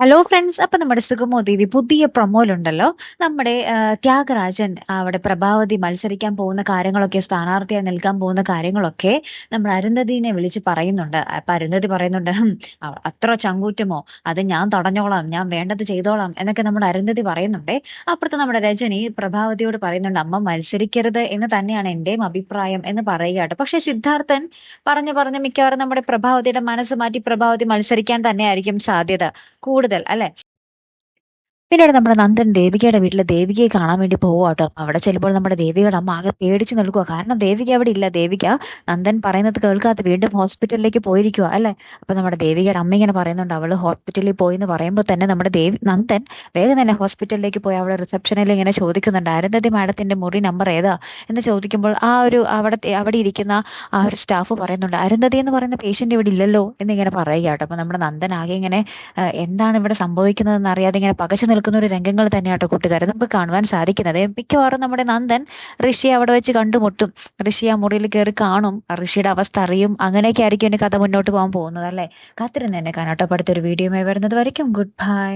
Hello friends അപ്പൊ നമ്മുടെ സുഗമോ ദേവി പുതിയ പ്രൊമോയിലുണ്ടല്ലോ നമ്മുടെ ത്യാഗരാജൻ അവിടെ പ്രഭാവതി മത്സരിക്കാൻ പോകുന്ന കാര്യങ്ങളൊക്കെ സ്ഥാനാർത്ഥിയായി നിൽക്കാൻ പോകുന്ന കാര്യങ്ങളൊക്കെ നമ്മൾ അരുന്ധതിനെ വിളിച്ച് പറയുന്നുണ്ട്. അപ്പൊ അരുന്ധതി പറയുന്നുണ്ട് അത്ര ചങ്കൂറ്റമോ? അത് ഞാൻ തടഞ്ഞോളാം. ഞാൻ വേണ്ടത് ചെയ്തോളാം. എന്നൊക്കെ നമ്മുടെ അരുന്ധതി പറയുന്നുണ്ട്. അപ്പുറത്ത് നമ്മുടെ രജനി പ്രഭാവതിയോട് പറയുന്നുണ്ട് അമ്മ മത്സരിക്കരുത് എന്ന് തന്നെയാണ് എന്റെയും അഭിപ്രായം എന്ന് പറയുകയാട്ടോ പക്ഷെ സിദ്ധാർത്ഥൻ പറഞ്ഞു പറഞ്ഞ് മിക്കവാറും നമ്മുടെ പ്രഭാവതിയുടെ മനസ്സ് മാറ്റി പ്രഭാവതി മത്സരിക്കാൻ തന്നെയായിരിക്കും സാധ്യത. കൂടുതൽ അല്ലെ? പിന്നീട് നമ്മുടെ നന്ദൻ ദേവികയുടെ വീട്ടിലെ ദേവികയെ കാണാൻ വേണ്ടി പോവാട്ടോ അവിടെ ചെല്ലുമ്പോൾ നമ്മുടെ ദേവികയുടെ അമ്മ ആകെ പേടിച്ച് നിൽക്കുക കാരണം ദേവിക അവിടെ ഇല്ല. ദേവിക നന്ദൻ പറയുന്നത് കേൾക്കാത്ത വീണ്ടും ഹോസ്പിറ്റലിലേക്ക് പോയിരിക്കുക അല്ലെ? അപ്പൊ നമ്മുടെ ദേവികയുടെ അമ്മ ഇങ്ങനെ പറയുന്നുണ്ട്. അവൾ ഹോസ്പിറ്റലിൽ പോയി എന്ന് പറയുമ്പോൾ തന്നെ നമ്മുടെ ദേവി നന്ദൻ വേഗം തന്നെ ഹോസ്പിറ്റലിലേക്ക് പോയി. അവളെ റിസപ്ഷനിൽ ഇങ്ങനെ ചോദിക്കുന്നുണ്ട്. അരുന്ധതി മാഡത്തിന്റെ മുറി നമ്പർ ഏതാ? എന്ന് ചോദിക്കുമ്പോൾ ആ ഒരു അവിടെ അവിടെ ഇരിക്കുന്ന ആ ഒരു സ്റ്റാഫ് പറയുന്നുണ്ട്. അരുന്ധതി എന്ന് പറയുന്ന പേഷ്യന്റ് ഇവിടെ ഇല്ലല്ലോ എന്നിങ്ങനെ പറയുക കേട്ടോ അപ്പൊ നമ്മുടെ നന്ദൻ ആകെ ഇങ്ങനെ എന്താണ് ഇവിടെ സംഭവിക്കുന്നതെന്ന് അറിയാതെ ഇങ്ങനെ പകച്ചു നിൽക്കുന്ന ഒരു രംഗങ്ങൾ തന്നെയാട്ടോ കൂട്ടുകാരെ നമുക്ക് കാണുവാൻ സാധിക്കുന്നത്. മിക്കവാറും നമ്മുടെ നന്ദൻ ഋഷിയെ അവിടെ വെച്ച് കണ്ടുമുട്ടും. ഋഷി ആ മുറിയിൽ കയറി കാണും. ഋഷിയുടെ അവസ്ഥ അറിയും. അങ്ങനെയൊക്കെ ആയിരിക്കും എന്റെ കഥ മുന്നോട്ട് പോകാൻ പോകുന്നത് അല്ലേ? കാത്തിരുന്ന് തന്നെ കാണാട്ടോ അടുത്തൊരു വീഡിയോ വരുന്നത് വരയ്ക്കും. Good bye